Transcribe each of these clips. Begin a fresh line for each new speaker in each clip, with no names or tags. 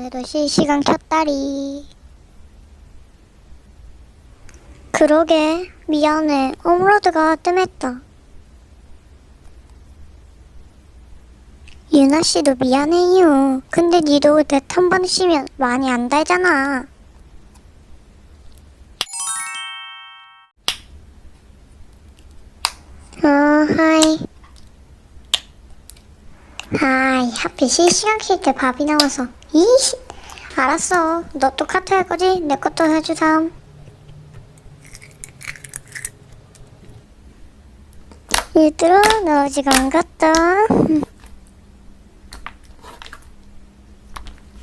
오늘도 실시간 켰다리. 그러게 미안해. 업로드가 뜸했다. 유나씨도 미안해요. 근데 니도 넷한번 쉬면 많이 안 달잖아. 어 하이. 아이. 하필 실시간 킬 때 밥이 나와서 이씨 알았어 너 또 카트 할 거지? 내 것도 해주삼 얘들아 나 아직 안 갔다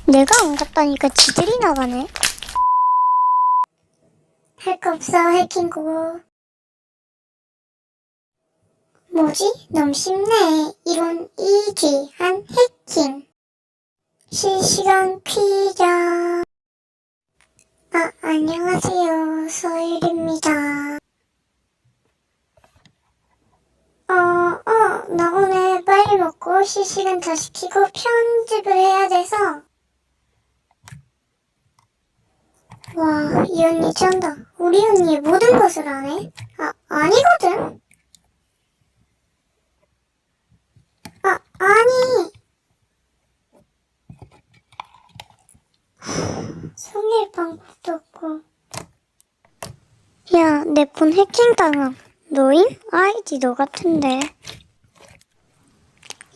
내가 안 갔다니까 지들이 나가네 할 거 없어 해킹고 뭐지? 너무 쉽네. 이런. 실 시간 퀴즈. 아, 안녕하세요. 소율입니다. 어, 어, 나 오늘 빨리 먹고 실시간 다 시키고 편집을 해야 돼서. 와, 이 언니 쩐다. 우리 언니의 모든 것을 아네? 아, 아니거든? 아, 아니. 속일 방법도 없고. 야, 내 폰 해킹당함. 너임? 아이디 너 같은데.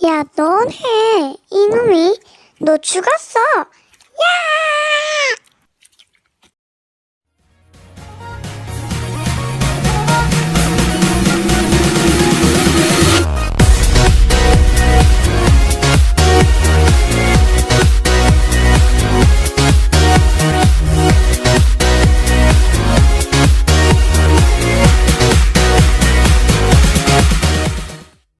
야, 너네. 이놈이. 너 죽었어. 야!